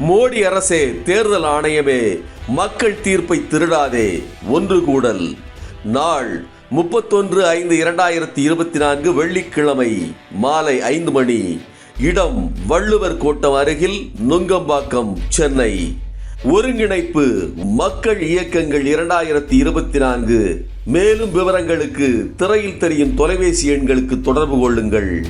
மோடி அரசே தேர்தல் ஆணையமே. மக்கள் தீர்ப்பை திருடாதே. ஒன்று கூடல். நாள் முப்பத்தொன்று ஐந்து இரண்டாயிரத்தி இருபத்தி நான்கு வெள்ளிக்கிழமை மாலை ஐந்து மணி. இடம் வள்ளுவர் கோட்டம் அருகில் நுங்கம்பாக்கம் சென்னை. ஒருங்கிணைப்பு மக்கள் இயக்கங்கள் இரண்டாயிரத்தி இருபத்தி நான்கு. மேலும் விவரங்களுக்கு திரையில் தெரியும் தொலைபேசி எண்களுக்கு தொடர்பு கொள்ளுங்கள்.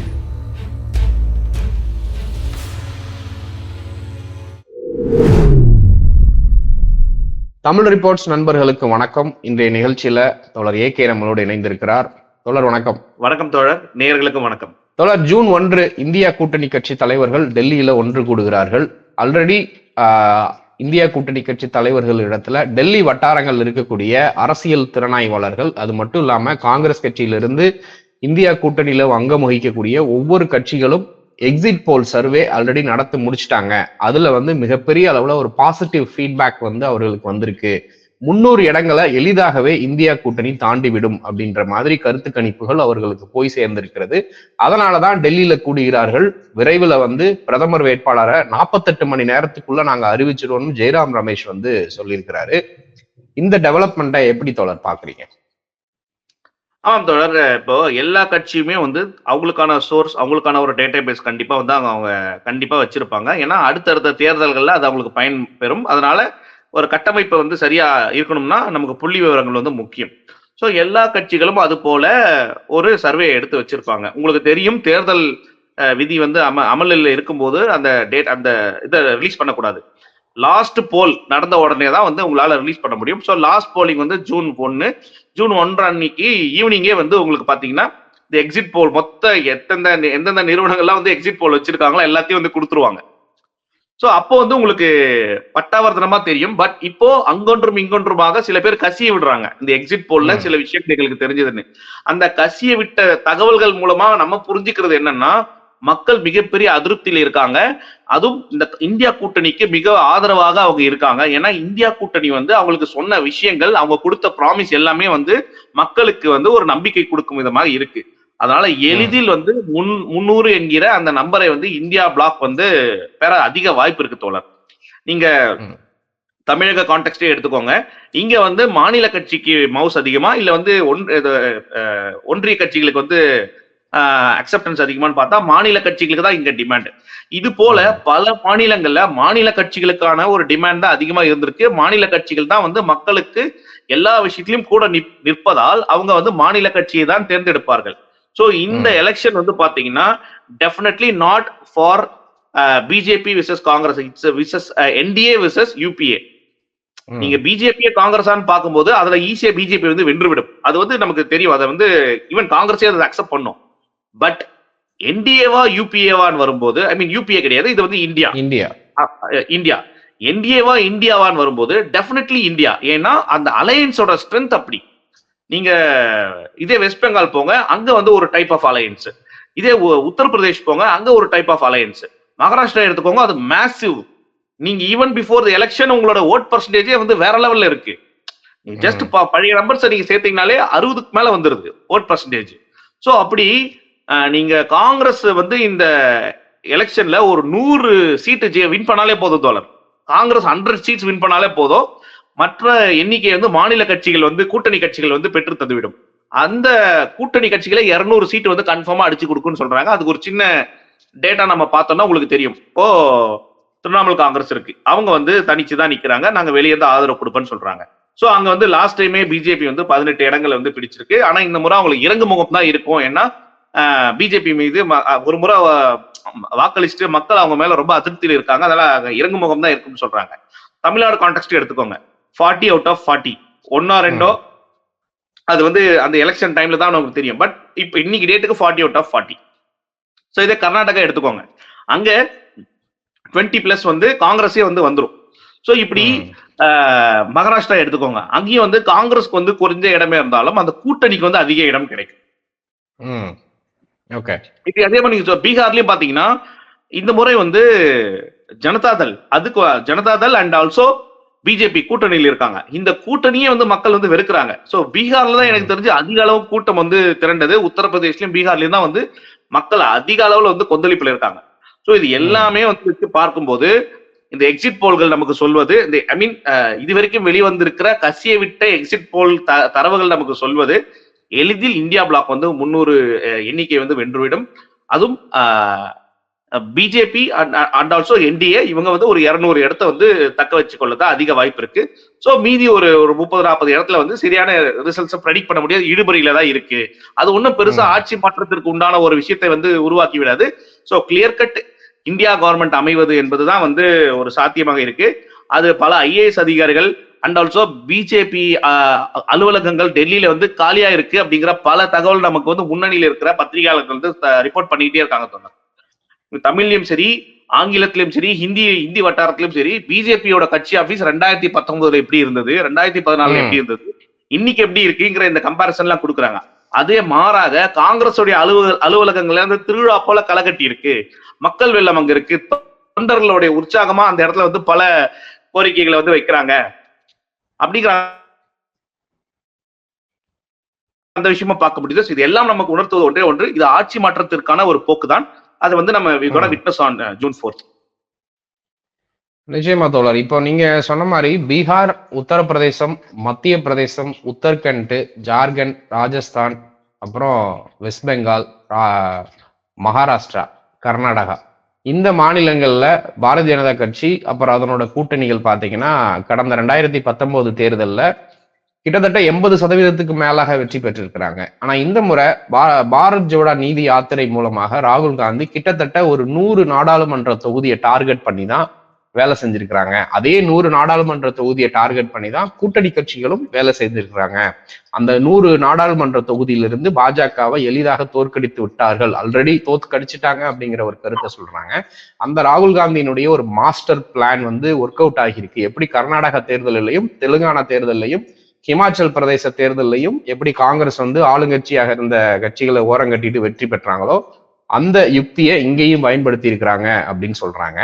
தமிழ் ரிப்போர்ட்ஸ் நண்பர்களுக்கு வணக்கம். இன்றைய நிகழ்ச்சியில தோழர் ஏ கே நம்மளோடு இணைந்திருக்கிறார். தோழர் வணக்கம். வணக்கம் தோழர். நேயர்களுக்கும் வணக்கம். தோழர் ஜூன் ஒன்று இந்தியா கூட்டணி கட்சி தலைவர்கள் டெல்லியில ஒன்று கூடுகிறார்கள். ஆல்ரெடி இந்தியா கூட்டணி கட்சி தலைவர்கள் இடத்துல டெல்லி வட்டாரங்கள் இருக்கக்கூடிய அரசியல் திறனாய்வாளர்கள் அது மட்டும் இல்லாம காங்கிரஸ் கட்சியிலிருந்து இந்தியா கூட்டணியில அங்கம் வகிக்கக்கூடிய ஒவ்வொரு கட்சிகளும் எக்ஸிட் போல் சர்வே ஆல்ரெடி நடத்தி முடிச்சிட்டாங்க. அதுல வந்து மிகப்பெரிய அளவுல ஒரு பாசிட்டிவ் ஃபீட்பேக் வந்து அவர்களுக்கு வந்திருக்கு. முன்னூறு இடங்களை எளிதாகவே இந்தியா கூட்டணி தாண்டி விடும் அப்படின்ற மாதிரி கருத்து கணிப்புகள் அவர்களுக்கு போய் சேர்ந்திருக்கிறது. அதனாலதான் டெல்லியில கூடுகிறார்கள். விரைவில் வந்து பிரதமர் வேட்பாளரை நாற்பத்தெட்டு மணி நேரத்துக்குள்ள நாங்க அறிவிச்சிருவோம்னு ஜெயராம் ரமேஷ் வந்து சொல்லியிருக்கிறாரு. இந்த டெவலப்மெண்ட்டை எப்படி தொடர் பாக்குறீங்க? ஆமாம் தொடர் இப்போ எல்லா கட்சியுமே வந்து அவங்களுக்கான சோர்ஸ் அவங்களுக்கான ஒரு டேட்டா பேஸ் கண்டிப்பாக வந்து அவங்க அவங்க கண்டிப்பாக வச்சிருப்பாங்க. ஏன்னா அடுத்தடுத்த தேர்தல்களில் அது அவங்களுக்கு பயன் பெறும். அதனால ஒரு கட்டமைப்பு வந்து சரியா இருக்கணும்னா நமக்கு புள்ளி விவரங்கள் வந்து முக்கியம். ஸோ எல்லா கட்சிகளும் அது போல ஒரு சர்வே எடுத்து வச்சிருப்பாங்க. உங்களுக்கு தெரியும் தேர்தல் விதி வந்து அம அமலில் இருக்கும்போது அந்த டேட் அந்த இதை ரிலீஸ் பண்ணக்கூடாது. லாஸ்ட் போல் நடந்த உடனே தான் வந்து உங்களால ரிலீஸ் பண்ண முடியும். ஸோ லாஸ்ட் போலிங் வந்து ஜூன் ஒன்று ஜூன் ஒன்று அன்னைக்கு ஈவினிங்கே வந்து உங்களுக்கு பாத்தீங்கன்னா இந்த எக்ஸிட் போல் மொத்த எத்தெந்த எந்தெந்த நிறுவனங்கள்லாம் வந்து எக்ஸிட் போல் வச்சிருக்காங்களோ எல்லாத்தையும் வந்து கொடுத்துருவாங்க. ஸோ அப்போ வந்து உங்களுக்கு பட்டாவர்த்தனமா தெரியும். பட் இப்போ அங்கொன்றும் இங்கொன்றுமாக சில பேர் கசிய விடுறாங்க. இந்த எக்ஸிட் போல்ல. சில விஷயங்கள் எங்களுக்கு தெரிஞ்சதுன்னு. அந்த கசிய விட்ட தகவல்கள் மூலமா நம்ம புரிஞ்சுக்கிறது என்னன்னா மக்கள் மிகப்பெரிய அதிருப்தியில இருக்காங்க. அதுவும் இந்த இந்தியா கூட்டணிக்கு மிக ஆதரவாக அவங்க இருக்காங்க. ஏன்னா இந்தியா கூட்டணி வந்து அவங்களுக்கு சொன்ன விஷயங்கள் அவங்க கொடுத்த ப்ராமிஸ் எல்லாமே வந்து மக்களுக்கு வந்து ஒரு நம்பிக்கை கொடுக்கும் விதமாக இருக்கு. அதனால எளிதில் வந்து முன் முன்னூறு என்கிற அந்த நம்பரை வந்து இந்தியா பிளாக் வந்து பெற அதிக வாய்ப்பு இருக்கு தோழர். நீங்க. தமிழக கான்டெக்டே எடுத்துக்கோங்க. இங்க வந்து மாநில கட்சிக்கு மவுஸ் அதிகமா இல்ல வந்து ஒன் ஒன்றிய கட்சிகளுக்கு வந்து அக்செப்டன்ஸ் அதிகமான்னு பார்த்தா மாநில கட்சிகளுக்கு தான் இங்க டிமாண்ட் இது போல பல மாநிலங்கள்ல மாநில கட்சிகளுக்கான ஒரு டிமாண்ட் தான் அதிகமா இருந்திருக்கு. மாநில கட்சிகள் தான் வந்து மக்களுக்கு எல்லா விஷயத்திலும் கூட நிப்- நிற்பதால் அவங்க வந்து மாநில கட்சியை தான் தேர்ந்தெடுப்பார்கள். சோ இந்த எலெக்ஷன் வந்து பாத்தீங்கன்னா definitely not for BJP versus Congress it's versus NDA versus UPA. நீங்க பிஜேபியை காங்கிரஸான்னு பார்க்கும்போது அதுல ஈஸியா பிஜேபி வந்து வென்றுவிடும். அது வந்து நமக்கு தெரியும். அதை வந்து ஈவன் காங்கிரஸே அதை அக்செப்ட் பண்ணும். பட் என்டிஏவா யூபிஏவான்னு வரும்போது ஐ மீன் யூபிஏ கிடையாது இது வந்து இந்தியா இந்தியா இந்தியா என்டிஏவா இந்தியாவான்னு வரும்போது டெஃபினெட்லி இந்தியா ஏன்னா அந்த அலையன்ஸோட ஸ்ட்ரென்த் அப்படி. நீங்க இதே வெஸ்ட் பெங்கால் போங்க அங்க வந்து ஒரு டைப் ஆஃப் அலையன்ஸ் இதே உத்தரப்பிரதேஷ் போங்க அங்க ஒரு டைப் ஆஃப் அலையன்ஸ் மகாராஷ்டிரா எடுத்துக்கோங்க அது மேசிவ் நீங்க ஈவன் பிஃபோர் த எலெக்ஷன் உங்களோட ஓட் பர்சன்டேஜே வந்து வேற லெவல்ல இருக்கு. ஜஸ்ட் பழைய நம்பர்ஸ் நீங்க சேர்த்தீங்கனாலே அறுபதுக்கு மேல வந்துருது ஓட் பர்சன்டேஜ் சோ அப்படி நீங்க காங்கிரஸ் வந்து இந்த எலெக்ஷன்ல ஒரு நூறு சீட்டு வின் பண்ணாலே போதும் தோழர். காங்கிரஸ் ஹண்ட்ரட் சீட்ஸ் வின் பண்ணாலே போதும். மற்ற எண்ணிக்கை வந்து மாநில கட்சிகள் வந்து கூட்டணி கட்சிகள் வந்து பெற்று தந்துவிடும். அந்த கூட்டணி கட்சிகளை இருநூறு சீட்டு வந்து கன்ஃபார்மா அடிச்சு கொடுக்குன்னு சொல்றாங்க. அதுக்கு ஒரு சின்ன டேட்டா நம்ம பார்த்தோம்னா உங்களுக்கு தெரியும். இப்போ திரிணாமுல் காங்கிரஸ் இருக்கு. அவங்க வந்து தனிச்சு தான் நிக்கிறாங்க. நாங்க வெளியே தான் ஆதரவு கொடுப்பேன்னு சொல்றாங்க. ஸோ அங்க வந்து லாஸ்ட் டைமே பிஜேபி வந்து பதினெட்டு இடங்களை வந்து பிடிச்சிருக்கு. ஆனா இந்த முறை அவங்களுக்கு இறங்கு முகம் தான் இருக்கும். ஏன்னா பிஜேபி மீது ஒரு முறை வாக்களிச்சுட்டு மக்கள் அவங்க மேல ரொம்ப அதிருப்தியில் இருக்காங்க. அதனால இறங்கு முகம் தான் இருக்குன்னு சொல்றாங்க. தமிழ்நாடு கான்டெக்ட் எடுத்துக்கோங்க. ஃபார்ட்டி அவுட் ஆஃப் ஃபார்ட்டி ஒன்னோ ரெண்டோ அது வந்து அந்த எலெக்ஷன் டைம்ல தான் நமக்கு தெரியும். பட் இப்போ இன்னைக்கு டேட்டுக்கு forty out of forty so இதே கர்நாடகா எடுத்துக்கோங்க. அங்க டுவெண்ட்டி பிளஸ் வந்து காங்கிரஸே வந்து வந்துரும். ஸோ இப்படி மகாராஷ்டிரா எடுத்துக்கோங்க. அங்கேயும் வந்து காங்கிரஸ்க்கு வந்து குறைஞ்ச இடமே இருந்தாலும் அந்த கூட்டணிக்கு வந்து அதிக இடம் கிடைக்கும். இப்ப அதே மாதிரி பீகார்லயும் பாத்தீங்கன்னா இந்த முறை வந்து ஜனதாதள் அதுக்கு ஜனதாதள் அண்ட் ஆல்சோ பிஜேபி கூட்டணியில் இருக்காங்க. இந்த கூட்டணியே வந்து மக்கள் வந்து வெறுக்கிறாங்க. சோ பீகார்ல தான் எனக்கு தெரிஞ்சு அதிக அளவு கூட்டம் வந்து திரண்டது. உத்தரப்பிரதேஷ்லயும் பீகார்லயும் தான் வந்து மக்கள் அதிக அளவுல வந்து கொந்தளிப்புல இருக்காங்க. சோ இது எல்லாமே வந்து வச்சு பார்க்கும்போது இந்த எக்ஸிட் போல்கள் நமக்கு சொல்வது இந்த ஐ மீன் இதுவரைக்கும் வெளிவந்திருக்கிற கசிய விட்ட எக்ஸிட் போல் தரவுகள் நமக்கு சொல்வது எளிதில் இந்தியா பிளாக் வந்து முன்னூறு எண்ணிக்கை வந்து வென்றுவிடும். அதுவும் பிஜேபி அண்ட் ஆல்சோ என்டிஏ இவங்க வந்து ஒரு இருநூறு இடத்த வந்து தக்க வச்சு கொள்ளதான் அதிக வாய்ப்பு இருக்கு. ஸோ மீதி ஒரு ஒரு முப்பது நாற்பது இடத்துல வந்து சரியான ரிசல்ட்ஸை ப்ரெடிக்ட் பண்ண முடியாது. இடுபறியில தான் இருக்கு. அது ஒன்றும் பெருசா ம். ஆட்சி மாற்றத்திற்கு உண்டான ஒரு விஷயத்தை வந்து உருவாக்கி விடாது. So clear cut India government அமைவது என்பதுதான் வந்து ஒரு சாத்தியமாக இருக்கு. அது பல ஐஏஎஸ் அதிகாரிகள் அண்ட் ஆல்சோ பிஜேபி அலுவலகங்கள் டெல்லியில வந்து காலியா இருக்கு அப்படிங்கிற பல தகவல் நமக்கு வந்து முன்னணியில இருக்கிற பத்திரிகையாளர்கள் வந்து ரிப்போர்ட் பண்ணிக்கிட்டே இருக்காங்க சொன்னாங்க தமிழ்லயும் சரி ஆங்கிலத்திலும் சரி ஹிந்தி ஹிந்தி வட்டாரத்திலும் சரி பிஜேபியோட கட்சி ஆபீஸ் ரெண்டாயிரத்தி பத்தொன்பதுல எப்படி இருந்தது ரெண்டாயிரத்தி பதினாலுல. எப்படி இருந்தது இன்னைக்கு எப்படி இருக்குங்கிற இந்த கம்பாரிசன் எல்லாம் கொடுக்குறாங்க. அதே மாறாக காங்கிரஸுடைய அலுவல அலுவலகங்கள்ல வந்து திருவிழா போல களகட்டி இருக்கு மக்கள் வெள்ளம் அங்க இருக்கு தொண்டர்களுடைய உற்சாகமா அந்த இடத்துல வந்து பல கோரிக்கைகளை வந்து வைக்கிறாங்க. அப்படிங்கிற அந்த விஷயமா பார்க்க முடியுது. இது எல்லாம் நமக்கு உணர்த்துவது ஒன்றே ஒன்று. இது ஆட்சி மாற்றத்திற்கான ஒரு போக்கு தான் அதை வந்து நம்ம ம். விட்னஸ் ஆன் ஜூன் ஃபோர்த் நிச்சயமா தோழர். இப்போ நீங்க சொன்ன மாதிரி பீகார் உத்தரப்பிரதேசம் மத்திய பிரதேசம் உத்தரகண்ட் ஜார்க்கண்ட் ராஜஸ்தான் அப்புறம் வெஸ்ட் பெங்கால் மகாராஷ்டிரா கர்நாடகா. இந்த மாநிலங்கள்ல பாரதிய ஜனதா கட்சி அப்புறம் அதனோட கூட்டணிகள் பார்த்தீங்கன்னா கடந்த ரெண்டாயிரத்தி பத்தொன்பது தேர்தலில் கிட்டத்தட்ட எண்பது சதவீதத்துக்கு மேலாக வெற்றி பெற்றிருக்கிறாங்க. ஆனா இந்த முறை பா- பாரத் ஜோடா நீதி யாத்திரை மூலமாக ராகுல் காந்தி கிட்டத்தட்ட ஒரு நூறு நாடாளுமன்ற தொகுதியை டார்கெட் பண்ணி தான் வேலை செஞ்சிருக்கிறாங்க. அதே நூறு நாடாளுமன்ற தொகுதியை டார்கெட் பண்ணி தான் கூட்டணி கட்சிகளும் வேலை செய்திருக்கிறாங்க. அந்த நூறு நாடாளுமன்ற தொகுதியிலிருந்து பாஜகவை எளிதாக தோற்கடித்து விட்டார்கள். ஆல்ரெடி தோற்கடிச்சிட்டாங்க அப்படிங்கிற ஒரு கருத்தை சொல்றாங்க. அந்த ராகுல் காந்தியினுடைய ஒரு மாஸ்டர் பிளான் வந்து ஒர்க் அவுட் ஆகியிருக்கு. எப்படி கர்நாடக தேர்தலிலையும் தெலுங்கானா தேர்தலையும் ஹிமாச்சல் பிரதேச தேர்தலையும் எப்படி காங்கிரஸ் வந்து ஆளுங்கட்சியாக இருந்த கட்சிகளை ஓரங்கட்டிட்டு வெற்றி பெற்றாங்களோ அந்த யுக்தியை இங்கேயும் பயன்படுத்தி இருக்கிறாங்க அப்படின்னு சொல்றாங்க.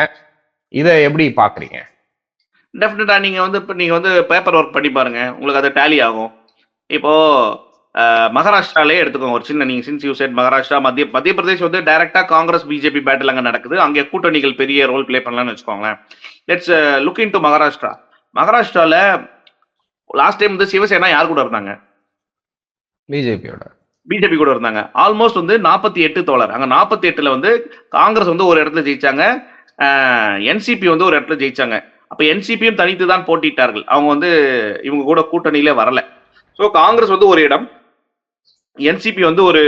இதை எப்படி பாக்குறீங்க? டெஃபினட்டா நீங்க வந்து இப்ப நீங்க வந்து பேப்பர் ஒர்க் பண்ணி பாருங்க. உங்களுக்கு அது டேலி ஆகும். இப்போ அஹ், மகாராஷ்டிராலே எடுத்துக்கோங்க. ஒரு சின்ன நீங்க சின்ஸ் யூ செட் மகாராஷ்டிரா மத்திய மத்திய பிரதேஷ் வந்து டைரக்டா காங்கிரஸ் பிஜேபி பேட்டில் அங்க நடக்குது. அங்கே கூட்டணிகள் பெரிய ரோல் ப்ளே பண்ணலாம்னு வச்சுக்கோங்களேன். Let's look into Maharashtra. மகாராஷ்டிரால லாஸ்ட் டைம் வந்து சிவசேனா யார் கூட இருந்தாங்க? பிஜேபியோட பிஜேபி கூட இருந்தாங்க. ஆல்மோஸ்ட் வந்து நாற்பத்தி எட்டு தோழர். அங்க நாற்பத்தி எட்டுல வந்து காங்கிரஸ் வந்து ஒரு இடத்துல ஜெயிச்சாங்க. என்சிபி வந்து ஒரு இடத்துல ஜெயிச்சாங்க. அப்ப என்சிபியும் தனித்து தான் போட்டிட்டார்கள் அவங்க வந்து இவங்க கூட கூட்டணியில வரல. ஸோ காங்கிரஸ் வந்து ஒரு இடம். என்சிபி வந்து ஒரு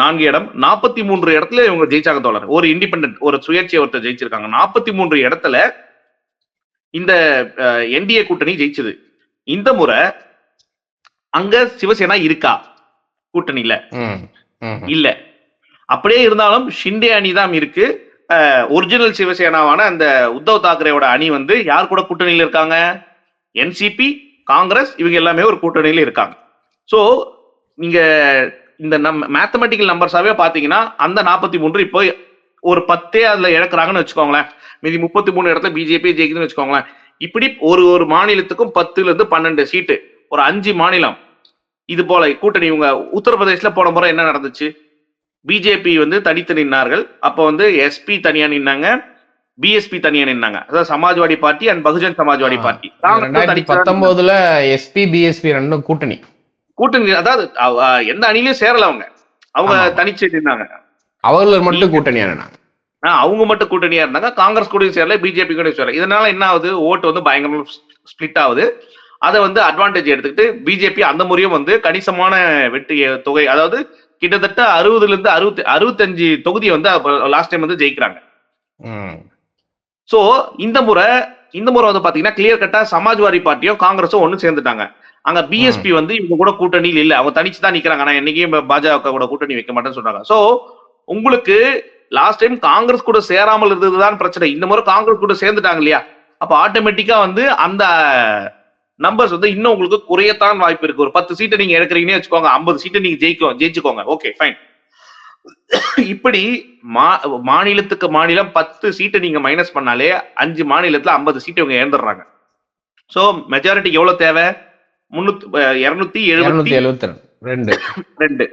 நான்கு இடம். நாற்பத்தி மூன்று இடத்துல இவங்க ஜெயிச்சாங்க தோழர். ஒரு இண்டிபெண்டன்ட் ஒரு சுயேட்சை ஒருத்தர் ஜெயிச்சிருக்காங்க. நாற்பத்தி மூன்று இடத்துல இந்த என்டிஏ கூட்டணி ஜெயிச்சது. இந்த முறை அங்க சிவசேனா இருக்கா? கூட்டணியில. இல்ல. அப்படியே இருந்தாலும் ஷிண்டே அணி தான் இருக்கு. ஒரிஜினல் சிவசேனாவான அந்த உத்தவ் தாக்கரேவோட அணி வந்து யார் கூட கூட்டணியில இருக்காங்க? என்சிபி காங்கிரஸ் இவங்க எல்லாமே ஒரு கூட்டணியில இருக்காங்க. ஸோ நீங்க இந்த நம் மேத்தமெட்டிக்கல் நம்பர்ஸாவே பார்த்தீங்கன்னா அந்த நாற்பத்தி மூன்று இப்போ ஒரு பத்தே அதுல இழக்கிறாங்கன்னு வச்சுக்கோங்களேன். மீதி முப்பத்தி மூணு இடத்துல பிஜேபி ஜெயிக்குதுன்னு வச்சுக்கோங்களேன். இப்படி ஒரு ஒரு மாநிலத்துக்கும் பத்துல இருந்து பன்னெண்டு சீட்டு ஒரு அஞ்சு மாநிலம் இது போல கூட்டணி இவங்க உத்தரப்பிரதேஷ்ல போன முறை என்ன நடந்துச்சு? பிஜேபி வந்து தனித்து நின்னார்கள். அப்போ வந்து எஸ்பி தனியா நின்னாங்க. பிஎஸ்பி தனியா நின்னாங்க. அதாவது Samajwadi party and Bahujan Samajwadi. Party. பத்தொன்பதுல எஸ்பி பிஎஸ்பி ரெண்டும் கூட்டணி. கூட்டணி அதாவது எந்த அணிலையும் சேரல அவங்க. அவங்க. தனிச்சு நின்னாங்க. அவர்கள் மட்டும் கூட்டணியா ஆஹ் அவங்க மட்டும் கூட்டணியா இருந்தாங்க. காங்கிரஸ் கூடயும் சேரல பிஜேபி கூடயும் சேரல. இதனால என்ன ஆகுது? ஓட்டு வந்து பயங்கரமா ஸ்பிளிட் ஆகுது. அதை வந்து அட்வான்டேஜ் எடுத்துக்கிட்டு பிஜேபி அந்த முறையும் வந்து கணிசமான வெற்றி தொகை அதாவது கிட்டத்தட்ட அறுபதுல இருந்து அறுபத்தி அறுபத்தஞ்சு தொகுதியை வந்து லாஸ்ட் டைம் வந்து ஜெயிக்கிறாங்க. சோ இந்த முறை இந்த முறை வந்து பாத்தீங்கன்னா கிளியர் கட்டா சமாஜ்வாடி பார்ட்டியும் காங்கிரஸும் ஒண்ணு சேர்ந்துட்டாங்க. அங்க பிஎஸ்பி வந்து இவங்க கூட கூட்டணியில் இல்ல. அவங்க தனிச்சு தான் நிக்கிறாங்க. ஆனா என்னைக்கும் பாஜக கூட கூட்டணி வைக்க மாட்டேன்னு சொல்றாங்க சோ உங்களுக்கு லாஸ்ட் டைம் காங்கிரஸ் கூட சேராமல் இருந்ததுதான் பிரச்சனை. இந்த முறை காங்கிரஸ் கூட சேர்ந்துட்டாங்க இல்லையா? அப்ப ஆட்டோமேட்டிக்கா வந்து அந்த நம்பர்ஸ் வந்து இன்னும் உங்களுக்கு குறையத்தான் வாய்ப்பு இருக்கு. ஒரு பத்து சீட்டை நீங்க எடுக்கிறீங்கன்னு வச்சுக்கோங்க ஐம்பது சீட்டை நீங்க ஜெயிக்கும் ஜெயிச்சுக்கோங்க. ஓகே ஃபைன் இப்படி மா மாநிலத்துக்கு மாநிலம் பத்து சீட்டை நீங்க மைனஸ் பண்ணாலே அஞ்சு மாநிலத்துல ஐம்பது சீட்டு இவங்க இழந்துடுறாங்க. சோ மெஜாரிட்டிக்கு எவ்வளவு தேவை? முன்னூத்தி இருநூத்தி எழுபத்தி எழுபத்தி ரெண்டு. ரெண்டு.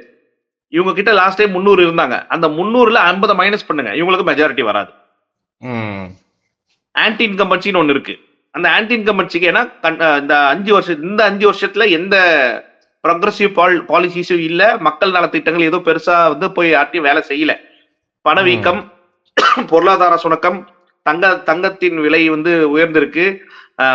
இவங்க கிட்ட லாஸ்ட் டைம் முந்நூறு இருந்தாங்க. அந்த முந்நூறுல ஐம்பதை மைனஸ் பண்ணுங்க. இவங்களுக்கு மெஜாரிட்டி வராது. ஆன்டி இன்கம்பன்சின்னு ஒண்ணு இருக்கு. அந்த ஆன்டி இன்கம்பன்சிக்கு ஏன்னா இந்த அஞ்சு வருஷம் இந்த அஞ்சு வருஷத்துல எந்த ப்ரொக்ரஸிவ் பாலிசிஸும் இல்ல மக்கள் நலத்திட்டங்கள் எதுவும் பெருசா வந்து போய் யார்ட்டையும் வேலை செய்யல. பணவீக்கம் பொருளாதார சுணக்கம் தங்க தங்கத்தின் விலை வந்து உயர்ந்திருக்கு.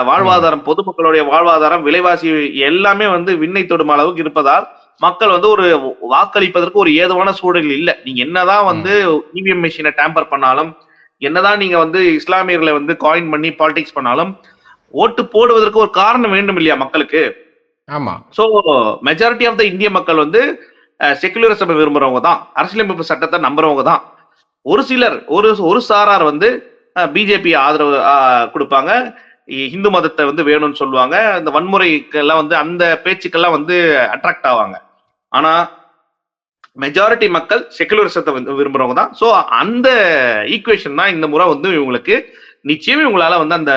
வாழ்வாதாரம் பொதுமக்களுடைய வாழ்வாதாரம் விலைவாசி எல்லாமே வந்து விண்ணை தொடும் அளவுக்கு இருப்பதால் மக்கள் வந்து ஒரு வாக்களிப்பதற்கு ஒரு ஏதுவான சூழல் இல்ல. நீங்க என்னதான் வந்து இவிஎம் மிஷினை டேம்பர் பண்ணாலும் என்னதான் நீங்க வந்து இஸ்லாமியர்களை வந்து காயின் பண்ணி பாலிடிக்ஸ் பண்ணாலும் ஓட்டு போடுவதற்கு ஒரு காரணம் வேண்டும் இல்லையா மக்களுக்கு? ஆமா. சோ மெஜாரிட்டி ஆஃப் த இந்திய மக்கள் வந்து செகுலரிசம் விரும்புறவங்க தான். அரசியலமைப்பு சட்டத்தை நம்புறவங்க தான். ஒரு சிலர் ஒரு ஒரு சாரார் வந்து பிஜேபி ஆதரவு கொடுப்பாங்க. இந்து மதத்தை வந்து வேணும்னு சொல்லுவாங்க. இந்த வன்முறைக்கெல்லாம் வந்து அந்த பேச்சுக்கெல்லாம் வந்து அட்ராக்ட் ஆவாங்க. ஆனா மெஜாரிட்டி மக்கள் செகுலரிசத்தை வந்து விரும்புறவங்க தான். ஸோ அந்த ஈக்குவேஷன் தான் இந்த முறை வந்து இவங்களுக்கு நிச்சயம் இவங்களால வந்து அந்த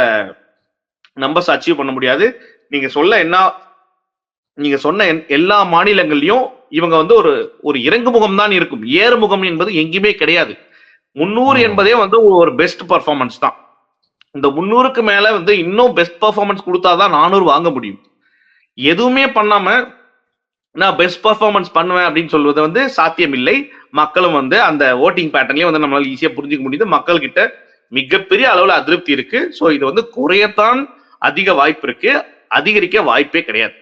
நம்பர்ஸ் அச்சீவ் பண்ண முடியாது. நீங்க சொல்ல என்ன நீங்க சொன்ன எல்லா மாநிலங்கள்லயும் இவங்க வந்து ஒரு ஒரு இறங்கு முகம் தான் இருக்கும். ஏறுமுகம் என்பது எங்கேயுமே கிடையாது. முன்னூறு. என்பதே வந்து ஒரு பெஸ்ட் பர்ஃபார்மன்ஸ் தான். இந்த முன்னூறுக்கு மேல வந்து இன்னும் பெஸ்ட் பர்ஃபார்மன்ஸ் கொடுத்தாதான் நானூறு வாங்க முடியும். எதுவுமே பண்ணாம நான் பெஸ்ட் பர்ஃபார்மன்ஸ் பண்ணுவேன் அப்படின்னு சொல்வது வந்து சாத்தியமில்லை. மக்களும் வந்து அந்த ஓட்டிங் பேட்டர்லயே வந்து நம்மளால ஈஸியா புரிஞ்சுக்க முடியுது. மக்கள்கிட்ட மிகப்பெரிய அளவுல அதிருப்தி இருக்கு. ஸோ இது வந்து குறையத்தான் அதிக வாய்ப்பு இருக்கு. அதிகரிக்க வாய்ப்பே கிடையாது.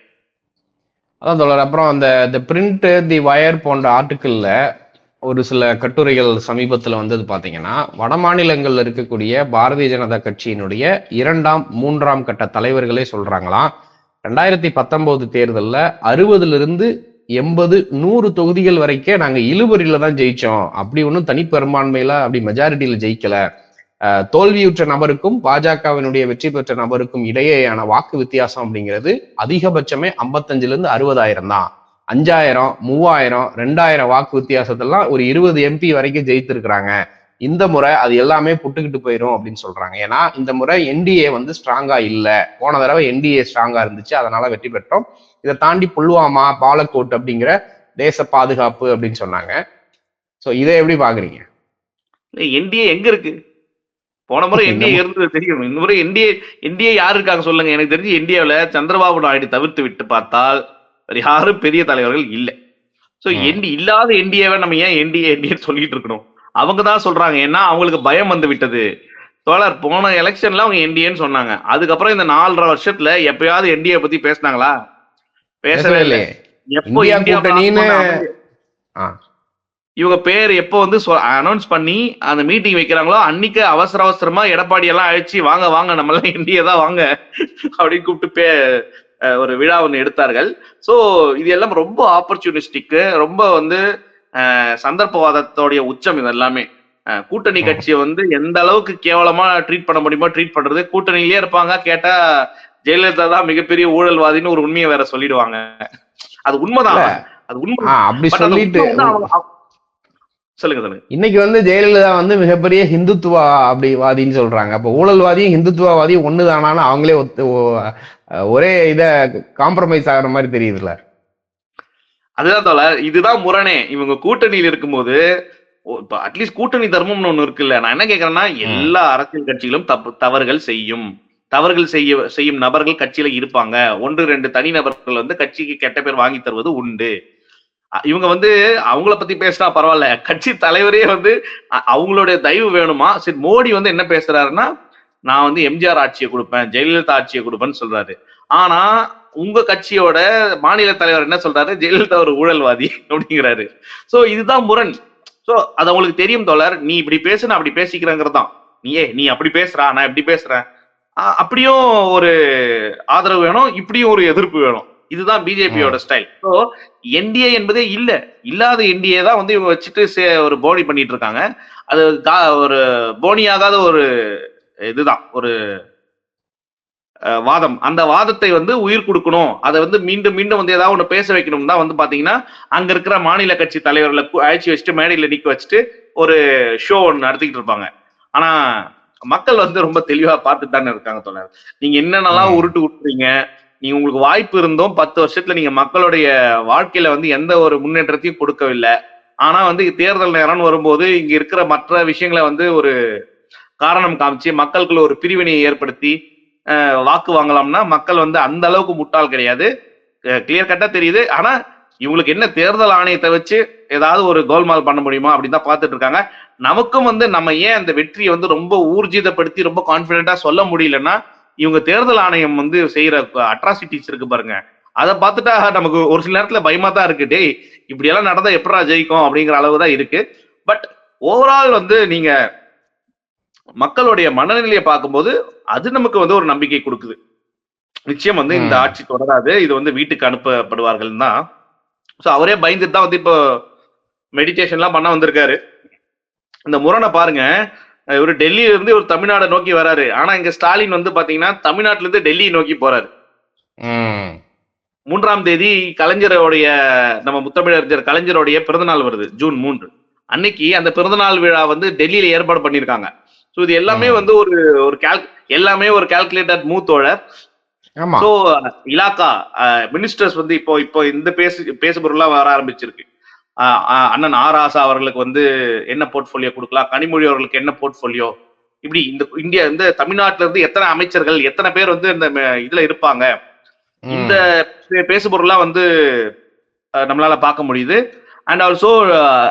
அதான் தோழர். அப்புறம் அந்த தி பிரிண்ட் தி வயர் போன்ற ஆர்டிக்கிள்ல ஒரு சில கட்டுரைகள் சமீபத்தில் வந்தது பார்த்தீங்கன்னா வடமாநிலங்களில் இருக்கக்கூடிய பாரதிய ஜனதா கட்சியினுடைய இரண்டாம் மூன்றாம் கட்ட தலைவர்களே சொல்றாங்களாம். ரெண்டாயிரத்தி பத்தொன்பது தேர்தலில் அறுபதுலேருந்து எண்பது நூறு தொகுதிகள் வரைக்கும் நாங்கள் இழுபறியில தான் ஜெயிச்சோம். அப்படி ஒன்றும் தனிப்பெரும்பான்மையில அப்படி மெஜாரிட்டியில ஜெயிக்கல. தோல்வியுற்ற நபருக்கும் பாஜகவினுடைய வெற்றி பெற்ற நபருக்கும் இடையேயான வாக்கு வித்தியாசம் அப்படிங்கிறது அதிகபட்சமே ஐம்பத்தஞ்சுல இருந்து அறுபதாயிரம் தான். அஞ்சாயிரம் மூவாயிரம் ரெண்டாயிரம் வாக்கு வித்தியாசத்தெல்லாம் ஒரு இருபது எம்பி வரைக்கும் ஜெயித்திருக்கிறாங்க. இந்த முறை அது எல்லாமே புட்டுக்கிட்டு போயிடும் அப்படின்னு சொல்றாங்க ஏன்னா இந்த முறை என்டிஏ வந்து ஸ்ட்ராங்கா இல்ல போன தடவை என்டிஏ ஸ்ட்ராங்கா இருந்துச்சு அதனால வெற்றி பெற்றோம் இதை தாண்டி புல்வாமா பாலக்கோட் அப்படிங்கிற தேச பாதுகாப்பு அப்படின்னு சொன்னாங்க சோ இதை எப்படி பாக்குறீங்க என்டிஏ எங்க இருக்கு போன முறை என்டிஏ இருந்தது தெரியும் இந்த முறை என்டிஏ என்டிஏ யாரு இருக்காங்க சொல்லுங்க எனக்கு தெரிஞ்சு என்டிஏல சந்திரபாபு நாயுடு தவிர்த்து விட்டு பார்த்தால் யாரும் பெரிய தலைவர்கள் இல்லை ம். என்டி இல்லாத என்டிஏவை நம்ம ஏன் என்டிஏ என்டிஏ சொல்லிட்டு இருக்கணும் அவங்க தான் சொல்றாங்க. ஏன்னா அவங்களுக்கு பயம் வந்து விட்டது. தோழர் போன எலெக்ஷன்ல அவங்க என்டிஏன்னு சொன்னாங்க. அதுக்கப்புறம் இந்த நாலரை வருஷத்துல எப்பயாவது என்டிஏ பத்தி பேசினாங்களா? பேசவே இல்லை. எப்போ இந்தியா. இவங்க பேர் எப்போ வந்து அனௌன்ஸ் பண்ணி அந்த மீட்டிங் வைக்கிறாங்களோ அன்னைக்கு அவசர அவசரமா எடப்பாடி எல்லாம் அழைச்சி வாங்க வாங்க நம்ம எல்லாம் இந்தியா தான் வாங்க. அப்படின்னு கூப்பிட்டு பே ஒரு விழா ஒன்று எடுத்தார்கள். ஸோ இது எல்லாம் ரொம்ப ஆப்பர்ச்சுனிஸ்டிக்கு ரொம்ப வந்து சந்தர்ப்பவாதத்தோடைய உச்சம் இது எல்லாமே அஹ், கூட்டணி. கட்சியை வந்து எந்த அளவுக்கு கேவலமா ட்ரீட் பண்ண முடியுமோ ட்ரீட் பண்றது. கூட்டணியிலே இருப்பாங்க. கேட்டா ஜெயலலிதா தான் மிகப்பெரிய ஊழல்வாதின்னு ஒரு உண்மையை வேற சொல்லிடுவாங்க. அது உண்மைதான். அது உண்மை. அப்படி சொல்லிட்டு சொல்லுங்க சொல்லுங்க. இன்னைக்கு வந்து ஜெயலலிதா வந்து மிகப்பெரிய ஹிந்துத்துவா அப்படி வாதின்னு சொல்றாங்க. அப்ப ஊழல்வாதியும் ஹிந்துத்துவவாதியும் ஒண்ணுதானான்னு அவங்களே ஒரே இத காம்ப்ரமைஸ் ஆகுற மாதிரி தெரியுதுல்ல. அதுதான் தோழர் இதுதான் முரணே. இவங்க கூட்டணியில் இருக்கும்போது இப்ப அட்லீஸ்ட் கூட்டணி தர்மம்னு ஒண்ணு இருக்குல்ல. நான் என்ன கேக்குறேன்னா எல்லா அரசியல் கட்சிகளும் தப்பு தவறுகள் செய்யும். தவறுகள் செய்ய செய்யும் நபர்கள் கட்சியில இருப்பாங்க. ஒன்று ரெண்டு தனி நபர்கள் வந்து கட்சிக்கு கெட்ட பேர் வாங்கி தருவது உண்டு. இவங்க வந்து அவங்கள பத்தி பேசினா பரவாயில்ல. கட்சி தலைவரே வந்து அவங்களுடைய தயவு வேணுமா? சரி மோடி வந்து என்ன பேசுறாருன்னா நான் வந்து எம்ஜிஆர் ஆட்சியை கொடுப்பேன் ஜெயலலிதா ஆட்சியை கொடுப்பேன்னு சொல்றாரு. ஆனா உங்க கட்சியோட மாநில தலைவர் என்ன சொல்றாரு? ஜெயலலிதா ஒரு ஊழல்வாதி அப்படிங்கிறாரு. சோ இதுதான் முரண். சோ அது அவங்களுக்கு தெரியும் தோழர். நீ இப்படி பேசு நான் அப்படி பேசிக்கிறேங்கிறதான் நீயே நீ அப்படி பேசுறா நான் இப்படி பேசுறேன். அப்படியும் ஒரு ஆதரவு வேணும் இப்படியும் ஒரு எதிர்ப்பு வேணும். இதுதான் பிஜேபியோட ஸ்டைல். ஸோ என்டிஏ என்பதே இல்ல. இல்லாத என்டிஏ தான் வந்து இவங்க வச்சுட்டு சே- ஒரு போனி பண்ணிட்டு இருக்காங்க. அது ஒரு போனியாகாத ஒரு இதுதான். ஒரு வாதம். அந்த வாதத்தை வந்து உயிர் கொடுக்கணும். அதை வந்து மீண்டும் மீண்டும் வந்து ஏதாவது ஒன்று பேச வைக்கணும் தான் வந்து பாத்தீங்கன்னா அங்க இருக்கிற மாநில கட்சி தலைவர்களை அழைச்சி வச்சுட்டு மேடையில நிக்க வச்சுட்டு ஒரு ஷோ ஒன்று நடத்திக்கிட்டு இருப்பாங்க. ஆனா மக்கள் வந்து ரொம்ப தெளிவா பார்த்துட்டு தானே இருக்காங்க தோழர். நீங்க என்னென்னலாம். உருட்டு விட்டுறீங்க நீங்க உங்களுக்கு வாய்ப்பு இருந்தும் பத்து வருஷத்துல நீங்க மக்களுடைய வாழ்க்கையில வந்து எந்த ஒரு முன்னேற்றத்தையும் கொடுக்கவில்லை. ஆனா வந்து தேர்தல் நேரம்னு வரும்போது இங்க இருக்கிற மற்ற விஷயங்களை வந்து ஒரு காரணம் காமிச்சு மக்களுக்குள்ள ஒரு பிரிவினையை ஏற்படுத்தி வாக்கு வாங்கலாம்னா மக்கள் வந்து அந்த அளவுக்கு முட்டாள் கிடையாது. கிளியர் கட்டா தெரியுது. ஆனா இவங்களுக்கு என்ன தேர்தல் ஆணையத்தை வச்சு ஏதாவது ஒரு கோல்மால் பண்ண முடியுமா அப்படின்னு தான் பார்த்துட்டு இருக்காங்க. நமக்கும் வந்து நம்ம ஏன் அந்த வெற்றியை வந்து ரொம்ப ஊர்ஜிதப்படுத்தி ரொம்ப கான்பிடண்டா சொல்ல முடியலன்னா இவங்க தேர்தல் ஆணையம் வந்து செய்யற அட்ராசிட்டிஸ் இருக்கு பாருங்க. அதை பார்த்துட்டா நமக்கு ஒரு சில நேரத்துல பயமா தான் இருக்கு. டேய் இப்படி எல்லாம் நடந்தா எப்படா ஜெயிக்கும் அப்படிங்கிற அளவு தான் இருக்கு. பட் ஓவரால் வந்து நீங்க மக்களுடைய மனநிலையை பார்க்கும்போது அது நமக்கு வந்து ஒரு நம்பிக்கை கொடுக்குது. நிச்சயம் வந்து இந்த. ஆட்சி தொடராது. இது வந்து வீட்டுக்கு அனுப்பப்படுவார்கள் தான் ஸோ அவரே பயந்துட்டு தான் வந்து இப்போ மெடிடேஷன்லாம் பண்ண வந்திருக்காரு. இந்த முரணை பாருங்க. இவர் டெல்லியில இருந்து இவர் தமிழ்நாடை நோக்கி வராரு. ஆனா இங்க ஸ்டாலின் வந்து பாத்தீங்கன்னா தமிழ்நாட்டுல இருந்து டெல்லியை நோக்கி போறாரு. மூன்றாம் தேதி கலைஞருடைய நம்ம முத்தமிழறிஞர் கலைஞருடைய பிறந்தநாள் வருது ஜூன் மூன்று. அன்னைக்கு அந்த பிறந்தநாள் விழா வந்து டெல்லியில ஏற்பாடு பண்ணியிருக்காங்க. ஸோ இது எல்லாமே. வந்து ஒரு ஒரு கேல் எல்லாமே ஒரு கால்குலேட்டட் ஆமா. ஸோ இலாக்கா மினிஸ்டர்ஸ் வந்து இப்போ இப்போ இந்த பேசு பேசுபொருள்லாம் வர ஆரம்பிச்சிருக்கு. அண்ணன் ஆர் ஆசா அவர்களுக்கு வந்து என்ன போர்ட்ஃபோலியோ கொடுக்கலாம்? கனிமொழி அவர்களுக்கு என்ன போர்ட்ஃபோலியோ இப்படி இந்த இந்தியா இந்த தமிழ்நாட்டுல இருந்து எத்தனை அமைச்சர்கள் எத்தனை பேர் வந்து இந்த இதுல இருப்பாங்க. இந்த பே- பேசுபொருள்லாம் வந்து நம்மளால பார்க்க முடியுது. அண்ட் ஆல்சோ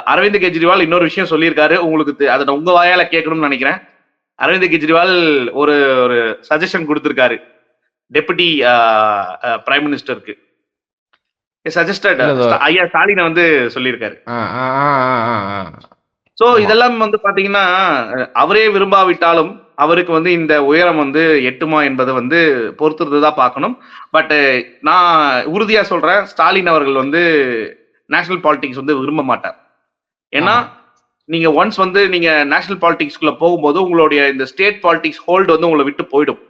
அரவிந்த் கெஜ்ரிவால் இன்னொரு விஷயம் சொல்லியிருக்காரு. உங்களுக்கு அதை உங்க வாயால கேட்கணும்னு நினைக்கிறேன். அரவிந்த் கெஜ்ரிவால் ஒரு ஒரு சஜஷன் கொடுத்திருக்காரு டெபுட்டி பிரைம் மினிஸ்டருக்கு சஜஸ்டட் ஐயா ஸ்டாலினை வந்து சொல்லியிருக்காரு. சோ. இதெல்லாம் வந்து பாத்தீங்கன்னா அவரே விரும்பாவிட்டாலும் அவருக்கு வந்து இந்த உயரம் வந்து எட்டுமா என்பதை வந்து பொறுத்திருந்து தான் பார்க்கணும் பட் நான் உறுதியா சொல்றேன் ஸ்டாலின் அவர்கள் வந்து நேஷனல் பாலிடிக்ஸ் வந்து விரும்ப மாட்டார் ஏன்னா. நீங்க ஒன்ஸ் வந்து நீங்க நேஷனல் பாலிடிக்ஸ்குள்ள போகும்போது உங்களுடைய இந்த ஸ்டேட் பாலிடிக்ஸ் ஹோல்டு வந்து உங்களை விட்டு போயிடும்.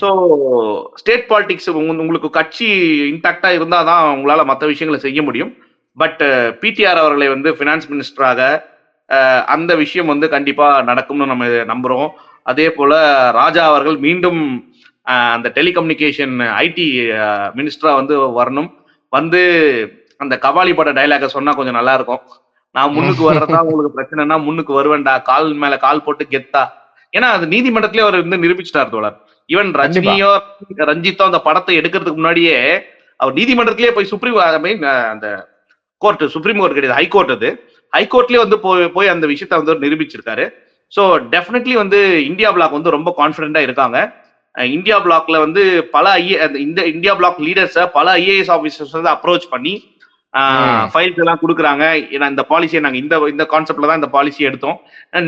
ஸோ ஸ்டேட் பாலிடிக்ஸ் உங்களுக்கு கட்சி இன்டாக்டா இருந்தால் தான் உங்களால மற்ற விஷயங்களை செய்ய முடியும். பட் பிடிஆர் அவர்களை வந்து ஃபினான்ஸ் மினிஸ்டராக அந்த விஷயம் வந்து கண்டிப்பா நடக்கும்னு நம்ம நம்புறோம். அதே போல ராஜா அவர்கள் மீண்டும் அஹ், அந்த டெலிகம்யூனிகேஷன் ஐடி மினிஸ்டரா வந்து வரணும். வந்து அந்த கபாலி பட டைலாக சொன்னா கொஞ்சம் நல்லா இருக்கும். நான் முன்னுக்கு வர்றதா உங்களுக்கு பிரச்சனைனா முன்னுக்கு வருவேன்டா. கால் மேல கால் போட்டு கெத்தா. ஏன்னா அது நீதிமன்றத்திலே அவர் வந்து நிரூபிச்சிட்டார் தோழர். ஈவன் ரஜினியோ ரஞ்சித்தோ அந்த படத்தை எடுக்கிறதுக்கு முன்னாடியே அவர் நீதிமன்றத்திலேயே போய் சுப்ரீம் மீன் அந்த கோர்ட் சுப்ரீம் கோர்ட் கிடையாது ஹைகோர்ட் அது. ஹைகோர்ட்லயே வந்து போய் போய் அந்த விஷயத்த வந்து நிரூபிச்சிருக்காரு. ஸோ டெஃபினெட்லி வந்து இந்தியா பிளாக் வந்து ரொம்ப கான்ஃபிடென்ட்டா இருக்காங்க. இந்தியா பிளாக்ல வந்து பல ஐஏ இந்த இந்தியா பிளாக் லீடர்ஸை பல ஐஏஎஸ் ஆஃபீஸர்ஸ் வந்து அப்ரோச் பண்ணி. ஃபைல்ஸ் எல்லாம் கொடுக்குறாங்க. ஏன்னா இந்த பாலிசியை நாங்க இந்த இந்த கான்செப்ட்ல தான் இந்த பாலிசி எடுத்தோம்.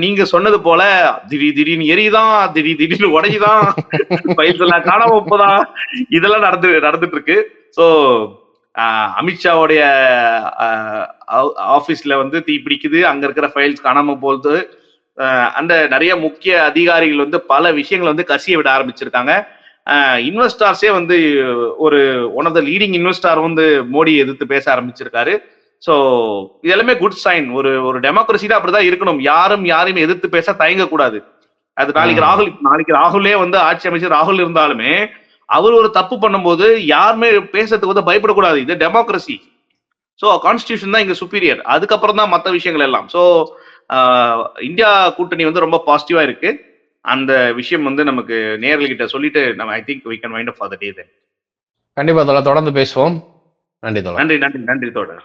நீங்க சொன்னது போல திடீர் திடீர்னு எரியுதான் திடீர் திடீர்னு உடையுதான். ஃபைல்ஸ் எல்லாம் காணாம போதான் இதெல்லாம் நடந்து நடந்துட்டு இருக்கு ஸோ அமித்ஷாவுடைய ஆபீஸ்ல வந்து தீ பிடிக்குது. அங்க இருக்கிற ஃபைல்ஸ் காணாம போகுது. அந்த நிறைய முக்கிய அதிகாரிகள் வந்து பல விஷயங்களை வந்து கசிய விட ஆரம்பிச்சிருக்காங்க. இன்வெஸ்டார்ஸே வந்து ஒரு one of the leading investor வந்து மோடி எதிர்த்து பேச ஆரம்பிச்சிருக்காரு. ஸோ இதெல்லாமே குட் சைன் ஒரு ஒரு டெமோக்ரஸி தான் அப்படிதான் இருக்கணும். யாரும் யாரையும் எதிர்த்து பேச தயங்க கூடாது அது நாளைக்கு. ராகுல் நாளைக்கு ராகுலே வந்து ஆட்சி அமைச்சர் ராகுல் இருந்தாலுமே அவர் ஒரு தப்பு பண்ணும்போது யாருமே பேசுறதுக்கு வந்து பயப்படக்கூடாது. இது டெமோக்ரஸி ஸோ கான்ஸ்டியூஷன் தான் இங்க சுப்பீரியர் அதுக்கப்புறம் தான் மற்ற விஷயங்கள் எல்லாம். ஸோ இந்தியா கூட்டணி வந்து ரொம்ப பாசிட்டிவா இருக்கு. அந்த விஷயம் வந்து நமக்கு நேயர்கள்கிட்ட சொல்லிட்டு நம்ம I think we can mind for the day then கண்டிப்பா தொடர்ந்து பேசுவோம். நன்றி நன்றி நன்றி நன்றி தோழர்.